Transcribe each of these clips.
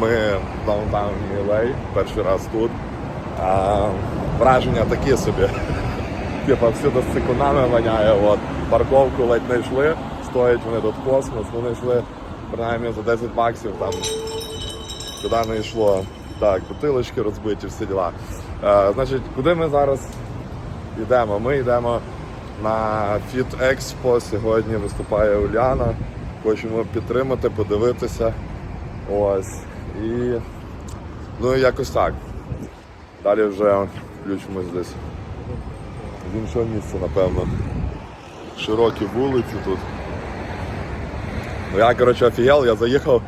Ми в даунтауні LA, перший раз тут. А, враження такі собі. Типа всюди з цикунами воняє, от, парковку ледь не йшли, стоять вони тут космос, вони йшли принаймні за 10 баксів там куди не йшло. Так, бутилочки розбиті, всі діла. Е, значить, куди ми зараз йдемо? Ми йдемо на Fit Expo. Сьогодні виступає Уляна. Хочемо підтримати, подивитися. Ось. І ну якось так. Далі вже включимось десь. З іншого місця, напевно. Широкі вулиці тут. Ну я, коротше, офігел, я заїхав.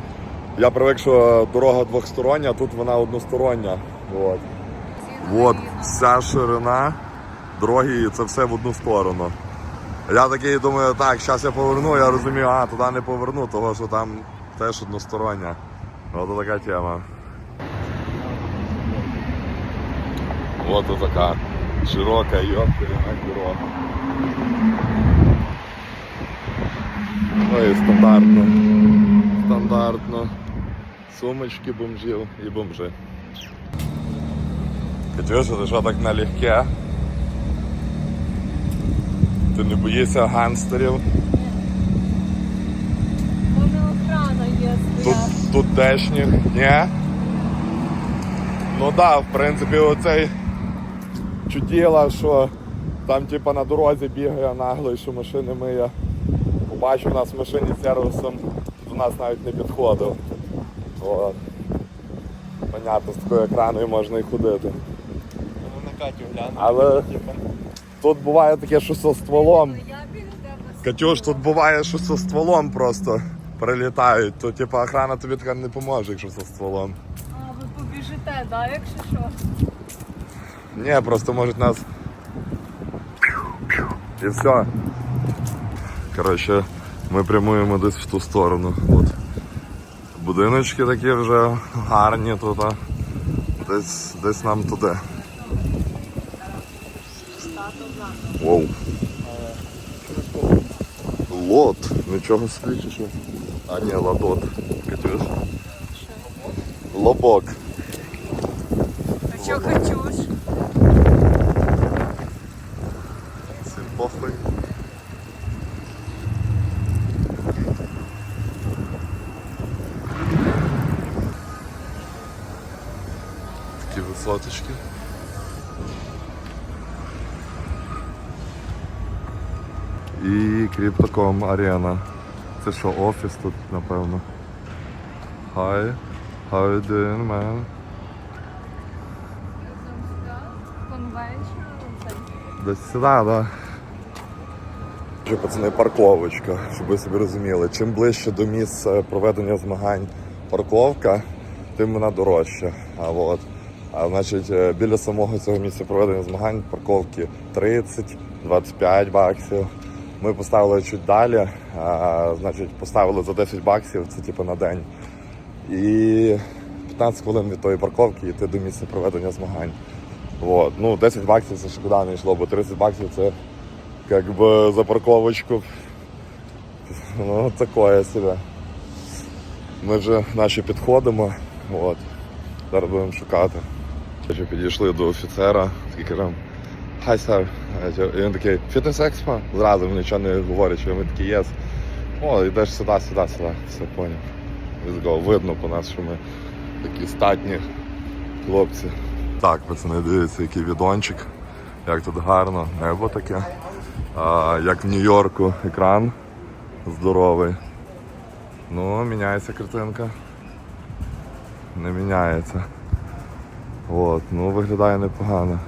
Я привик, що дорога двохстороння, а тут вона одностороння. От. От вся ширина дороги, і це все в одну сторону. Я такий думаю, так, зараз я поверну, я розумію, а туди не поверну, того що там теж одностороння. От така тема. От така широка йопкаріна дорога. Ну і стандартно. Стандартно. Сумочки бомжів і бомжи. Катюша, ти що так налегке? Ти не боїшся гангстерів? Може охрана є Тут, стоять. тут дешніх, ні? Ну так, да, в принципі, оцей чуділа, що там типа на дорозі бігає нагло, і що машини миє. Побачив нас в машині з сервісом, до нас навіть не підходив. От. Понятно, з такою екраною можна і ходити. на Катю гляну. Але тут буває таке, що со стволом. Я. Катюш, тут буває, що со стволом просто прилітають, то типа охрана тобі така не поможе, якщо со стволом. А, ви побіжите, да, якщо що? Ні, просто можуть нас. І все. Коротше, ми прямуємо десь в ту сторону. От. Будиночки такі вже гарні тут. а. Десь, десь нам туди. Воу. Лот. Нічого собі чи що? А ні, ладот. Катюш. Лобок. А що хочеш? Всім похуй. Такі висоточки. І Crypto.com арена. Це що, офіс тут, напевно. Hi. How you doing, man? Десь сюди. Да. Вже, пацани, парковочка, щоб ви собі розуміли. Чим ближче до місця проведення змагань парковка, тим вона дорожча. А от, а значить, е, біля самого цього місця проведення змагань парковки 30-25 баксів. Ми поставили чуть далі, а, значить, поставили за 10 баксів, це типу на день. І 15 хвилин від тої парковки йти до місця проведення змагань. Вот. Ну, 10 баксів це куди не йшло, бо 30 баксів це бы за парковочку. Ну, такое себе. Ми вже наші підходимо. От. Зараз будемо шукати. Підійшли до офіцера, такий кажемо, Hi, sir. І він такий, фітнес експо? Зразу нічого не говорить, що ми такі єс. О, йдеш сюди, сюди, сюди. Все поняв. Let's go. Видно по нас, що ми такі статні хлопці. Так, пацани, дивіться, який відончик. Як тут гарно, небо таке. А, як в Нью-Йорку екран здоровий. Ну, міняється картинка. Не міняється. От, ну виглядає непогано.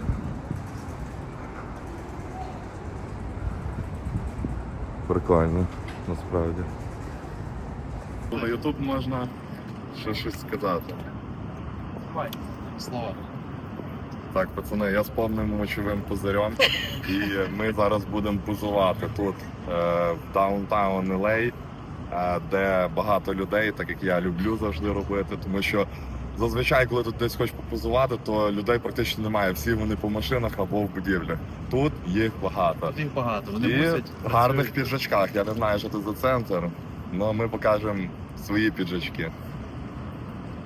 Прикольно, насправді. На YouTube можна ще щось сказати. Слова. Так, пацани, я з повним мочовим пузирем. І ми зараз будемо бузувати тут, е, в даунтаун е, де багато людей, так як я люблю завжди робити, тому що зазвичай, коли тут десь хочеш попозувати, то людей практично немає. Всі вони по машинах або в будівлях. Тут їх багато. Тут їх багато. Вони І в гарних піджачках. Я не знаю, що це за центр, але ми покажемо свої піджачки.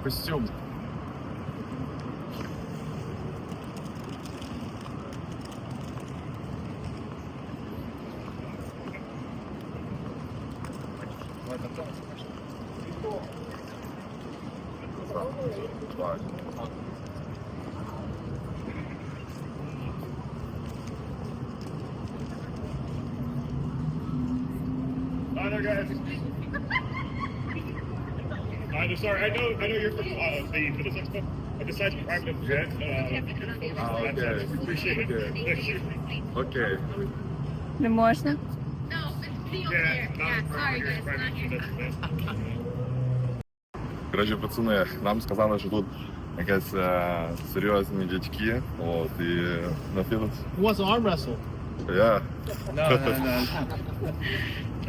Костюм. Hi there, guys. I'm sorry. I know. I know you're from uh, the Fitness Expo. I decided to private jet. Uh, Ah, okay. Appreciate it. Okay. Thank you. Окей. Не можна? No, it's the over Yeah, there. not Yeah, sorry guys, private not here. jet. Коротше, пацани, нам сказали, що тут якась е, серйозні дядьки. От, і на фітнес. Who wants to arm wrestle? Я. No, no, no.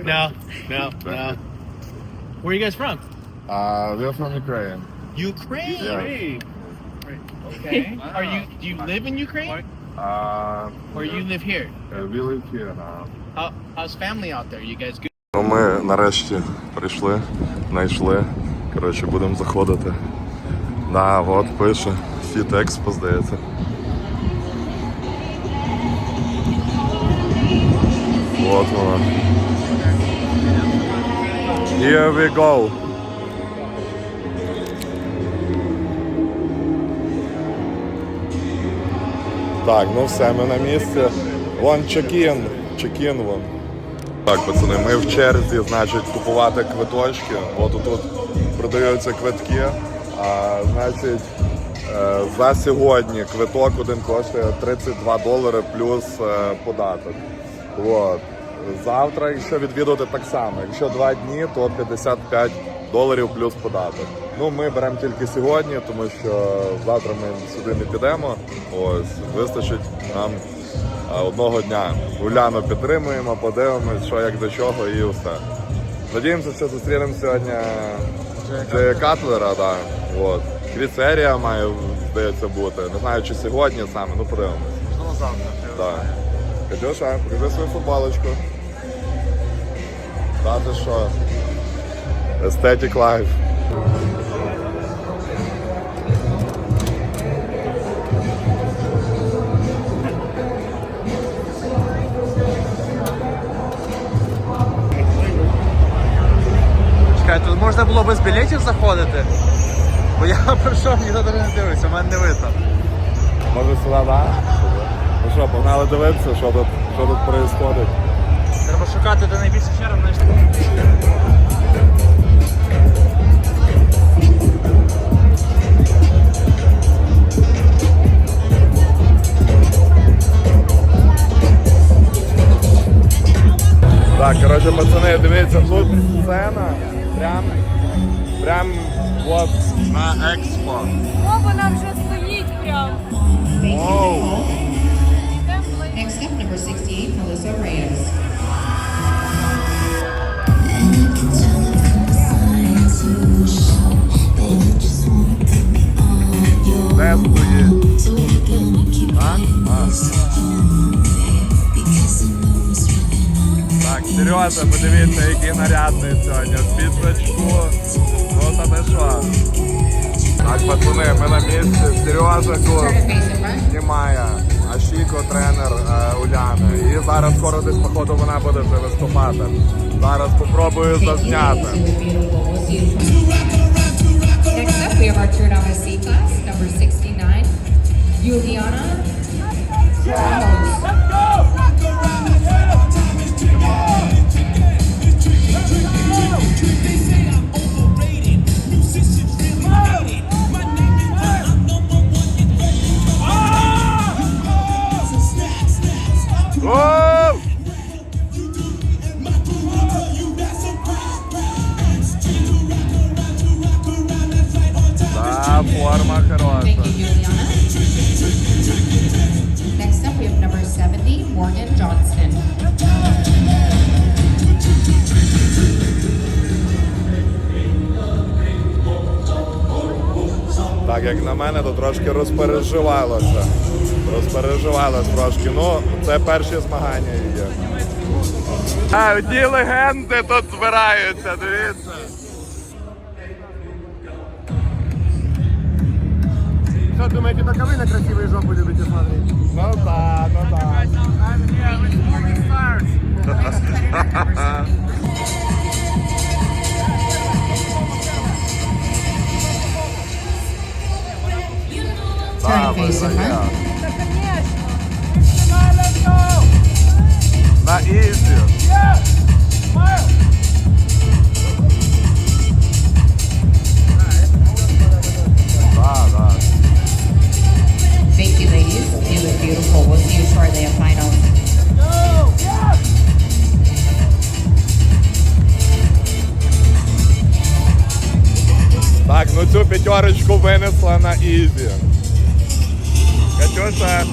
No, no, no. Where are you guys from? Uh, we're from Ukraine. Ukraine. Yeah. Okay. Are you do you live in Ukraine Uh, or you live here? we live here now. How, how's family out there? You guys good? Ну, ми нарешті прийшли, знайшли. Коротше, будемо заходити. Да, от пише. Фіт Експо, здається. От вона. Here we go. Так, ну все, ми на місці. Вон чекін. Чекін вон. Так, пацани, ми в черзі, значить, купувати квиточки. От тут продаються квитки. А, значить, е, за сьогодні квиток один коштує 32 долари плюс е, податок. От. Завтра, якщо відвідувати так само, якщо два дні, то 55 доларів плюс податок. Ну, ми беремо тільки сьогодні, тому що завтра ми сюди не підемо. Ось, вистачить нам одного дня. Уляну підтримуємо, подивимось, що як до чого і все. Надіємося, що зустрінемо сьогодні Джея Катлера, да. От. Кріцерія має, здається, бути. Не знаю, чи сьогодні саме, ну подивимось. Можливо, завтра. Да. Катюша, покажи свою футболочку. Да, ти що? Aesthetic Life. Чекай, тут можна було без білетів заходити? Бо я прийшов, ніхто не дивився, в мене не видно. Може сюди, да? Ну що, погнали дивитися, що тут, що тут відбувається. Шукати де найбільше черг, знаєш. Так, коротше, пацани, дивіться, тут сцена прям, прям от на експо. О, вона вже стоїть прям. Оу! Йдемо. Next up, number 68, Melissa Reyes. А? А. Так, Сережа, подивіться, який нарядний сьогодні. В підсачку. Ну та ти що? Так, пацани, ми на місці. Сережа тут знімає. А Шіко тренер е, Уляни. І зараз скоро десь, походу, вона буде вже виступати. Зараз попробую зазняти. We have our Tournament C class, number 69, Juliana Ramos. Оу! як на мене, то трошки розпереживалося. Розпереживалося трошки. Ну, це перші змагання є. А, одні легенди тут збираються, дивіться. думаете, только вы на красивые жопы любите смотреть? Ну так, ну так. Turn face front. На ізі. Да, да. Thank you, ladies. You look beautiful. We'll see you shortly at finals. Так, ну цю п'ятерочку винесла на ізі. Катюша,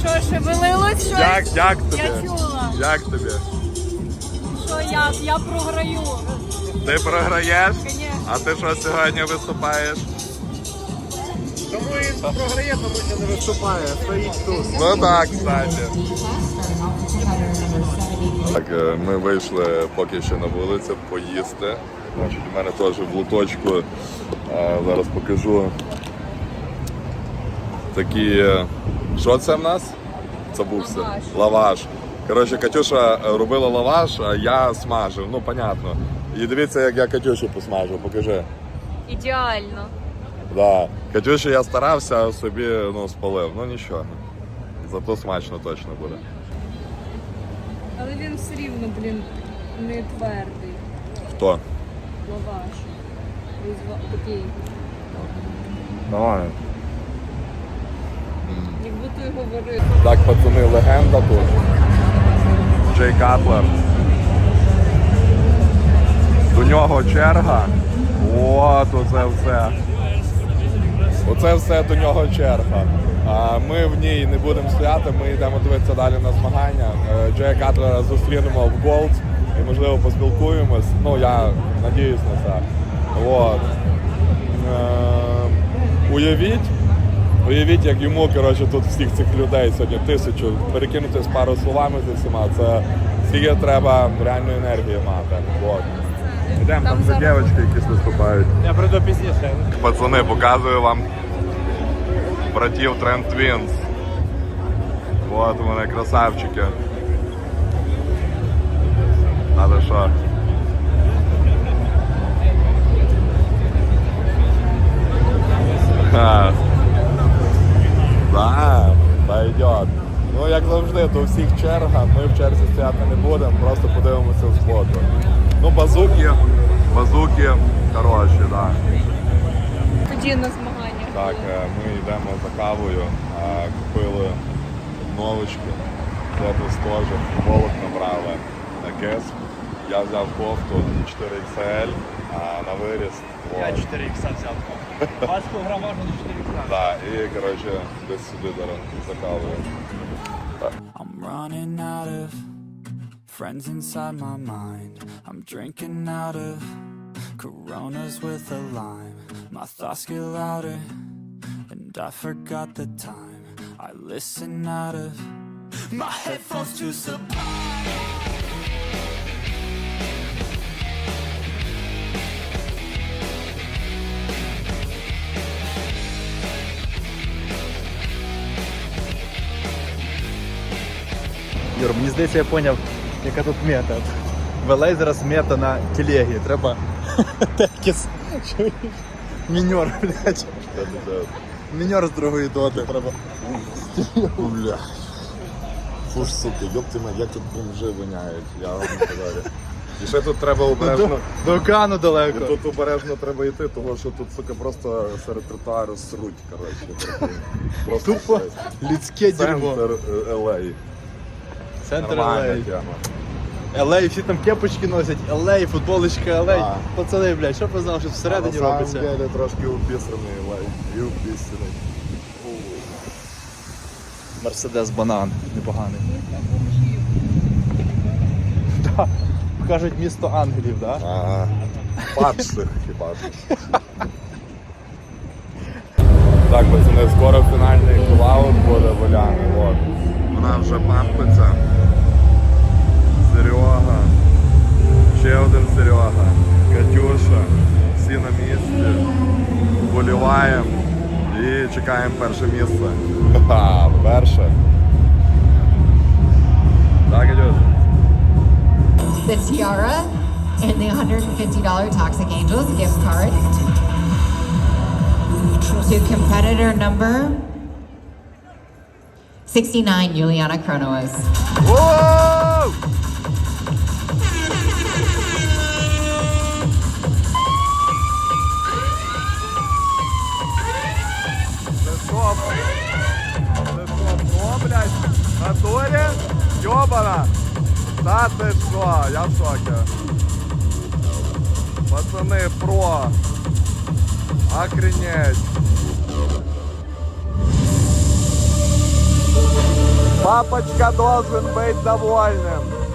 Що, шевелилось щось? як, як тобі? Я чула. Як тобі? Що я? Я програю. Ти програєш? Конечно. А ти що сьогодні виступаєш? Тому він програє, тому що не виступає. Стоїть тут. Ну так, кстати. Starting off with competitor number 70. Так, е, ми вийшли поки що на вулицю поїсти. Значить, у мене теж в луточку. е, Зараз покажу. Такі. Що це в нас? Забувся. Лаваш. Лаваш. Коротше, Катюша робила лаваш, а я смажив. Ну, понятно. І дивіться, як я Катюшу посмажу, покажи. Ідеально. Да. Катюші я старався, а собі ну, спалив. Ну нічого. Зато смачно точно буде. Але він все рівно, блін, не твердий. Хто? Лаваш. Такий. Давай. Його варили. Так, пацани, легенда тут. Джей Катлер. До нього черга. От оце все. Оце все до нього черга. А ми в ній не будемо стояти, ми йдемо дивитися далі на змагання. Е, Джея Катлера зустрінемо в Голд і можливо поспілкуємось. Ну, я надіюсь на це. От. Е, уявіть, Уявіть, як йому коротше, тут всіх цих людей сьогодні тисячу перекинутися пару словами зі всіма. Це скільки треба реальної енергії мати. От. Йдемо, там, Там вже дівчатки якісь виступають. Я прийду пізніше. Пацани, показую вам братів Trend Twins. От вони красавчики. Але що? То у всіх черга, ми в черзі стояти не будемо, просто подивимося з боку. Ну, базуки, базуки хороші, так. Да. Тоді на змаганнях. Так, е, ми йдемо за кавою, а, купили новочки, хлопець теж, футболок набрали на кес. Я взяв кофту 4XL, а на виріс. Я 4 ікса взяв. 20 кг можна до 4 ікса. Да, і коротше, десь сюди зараз за кавою. I'm running out of friends inside my mind. I'm drinking out of coronas with a lime. My thoughts get louder, and I forgot the time. I listen out of my headphones to supply. Юр, мені здається, я зрозумів, яка тут мета. Велей зараз мета на телегі. Треба текіс. Чуєш? Міньор, блядь. Це дуже Міньор з другої доти треба. Бля. Фу ж, сука, йоп ти мене, як тут бомжи воняють, я вам не говорю. І ще тут треба обережно. До Кану далеко. Тут обережно треба йти, тому що тут, сука, просто серед тротуару сруть, коротше. Просто Тупо жесть. людське дерьмо. Центр е, LA. Центр Нормальна LA. тема. LA, всі там кепочки носять, LA, футболочка LA. Да. Пацани, блядь, що б ви знали, що всередині А на робиться? самом деле трошки упісаний LA. І упісаний. Мерседес банан, непоганий. Да. Кажуть місто ангелів, так? Да? Ага. Падших хіба ж. Так, пацани, скоро фінальний кулаут буде Воляни. От. Вона вже пампиться. Серега. Ще один Серега. Катюша. Всі на місці. Вболіваємо. І чекаємо перше місце. Ха, перше. Так, идет. The tiara and the $150 Toxic Angels gift card to competitor number 69, Juliana Kronos. Воу! Натурі? Йобана! Та ти що? Я в шокі. Пацани, про. Охренеть. Папочка должен быть довольным.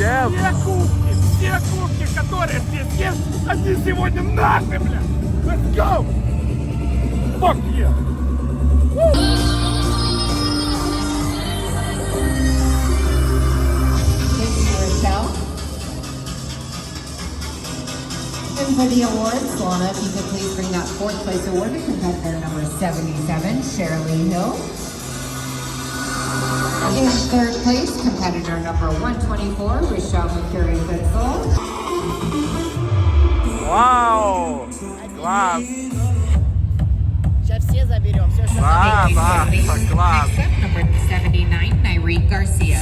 Все кубки, все кубки, которые здесь есть, они сегодня наши, бля! Let's go! Fuck yeah! Thank you, Rochelle. And for the awards, Lana, if you could please bring that fourth place award to competitor number 77, Shirley Hill. In third place, competitor number 124, Rochelle Mercury Goodsall. Вау! Класс! Сейчас все заберем, все, что Да, да, класс! Next up, number 79, Nyree Garcia.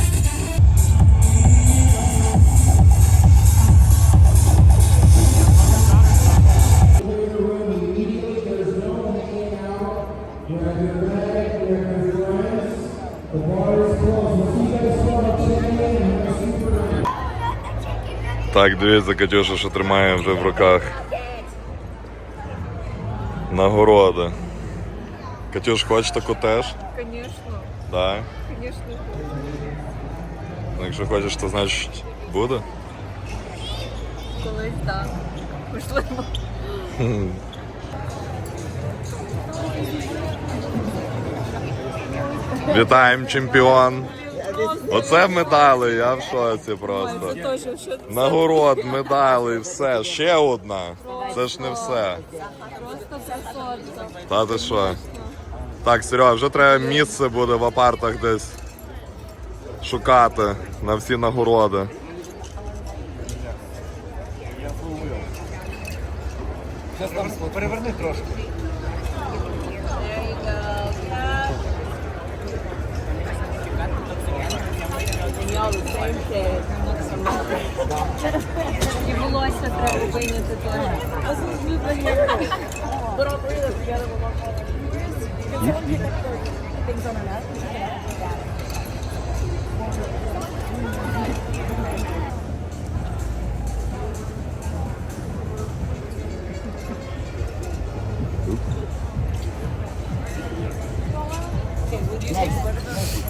Так, дивіться, Катюша, що тримає вже в руках. Нагороди. Катюш, хочеш таку теж? Звісно, Так. звісно. Якщо хочеш, то значить буде. Колись так. Можливо. Вітаємо, чемпіон! Оце медалі, я в шоці просто. Нагород, медалі, все. Ще одна. Це ж не все. просто. Та ти що? Так, Серега, вже треба місце буде в апартах десь шукати на всі нагороди. Переверни трошки. І волосся треба вийняти теж.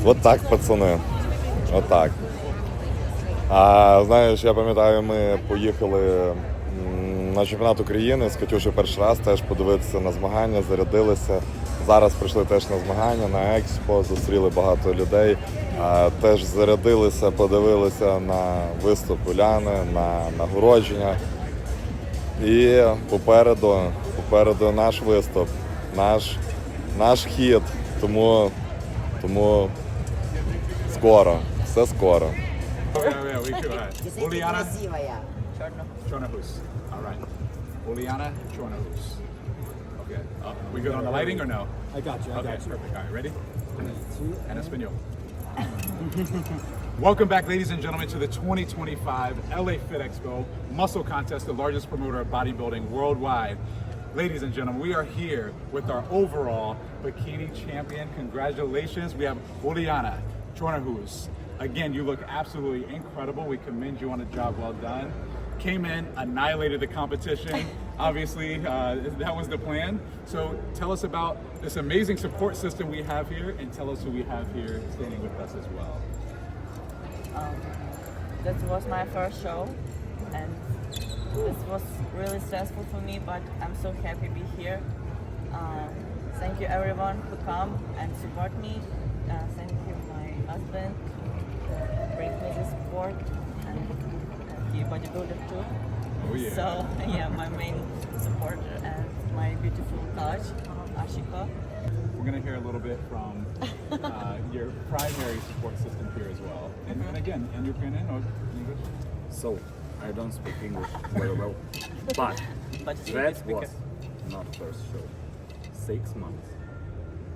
От так, пацани. От так. А знаєш, я пам'ятаю, ми поїхали на чемпіонат України з Катюшею перший раз теж подивитися на змагання, зарядилися. Зараз прийшли теж на змагання, на експо, зустріли багато людей. Теж зарядилися, подивилися на виступ Уляни, на нагородження. І попереду, попереду наш виступ, наш, наш хід. Тому, тому скоро, все скоро. Ulipiwa. Uliana. Chornohus. All right. Uliana Chornohus. Okay. Uh, we good on the lighting or no? I got you. I okay, got you. perfect. All right, ready? And Espanol. Welcome back, ladies and gentlemen, to the 2025 LA Fit Expo Muscle Contest, the largest promoter of bodybuilding worldwide. Ladies and gentlemen, we are here with our overall bikini champion. Congratulations. We have Juliana Chornahus. Again, you look absolutely incredible. We commend you on a job well done. Came in, annihilated the competition. Obviously, uh, that was the plan. So tell us about this amazing support system we have here and tell us who we have here standing with us as well. This was my first show and this was really stressful for me but i'm so happy to be here um, thank you everyone who come and support me uh, thank you, my husband, me this sport, and he bodybuilder too. Oh, yeah. So yeah, my main supporter and my beautiful coach, Ashiko. We're going to hear a little bit from uh, your primary support system here as well. And, and again, in Ukrainian or English? So, I don't speak English very well, but But that speak was not first show. Six months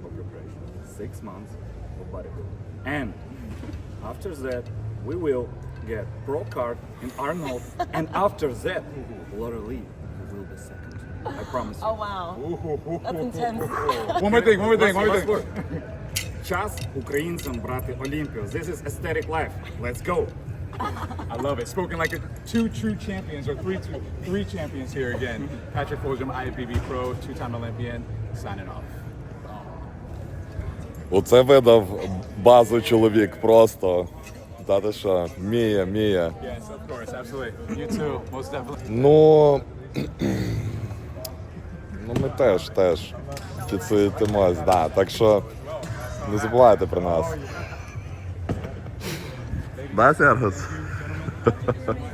of preparation, six months of bodybuilding. And after that, we will get pro card in Arnold, and after that, Laura Lee will be second. I promise you. Oh wow, that's intense. One more thing, one more thing, one more Last thing. word. Час українцям брати Олімпію. This is aesthetic life. Let's go. I love it. Spoken like a, two true champions, or three two, three champions here again. Patrick Fulgham, IFBB Pro, two-time Olympian, signing off. Оце видав базу чоловік просто. Та ти що, Мія, Мія. Yes, of course, absolutely. You too, most definitely. Ну. Ну, ми теж, теж підсуєтимось, да. Так що не забувайте про нас. Да, Сергос?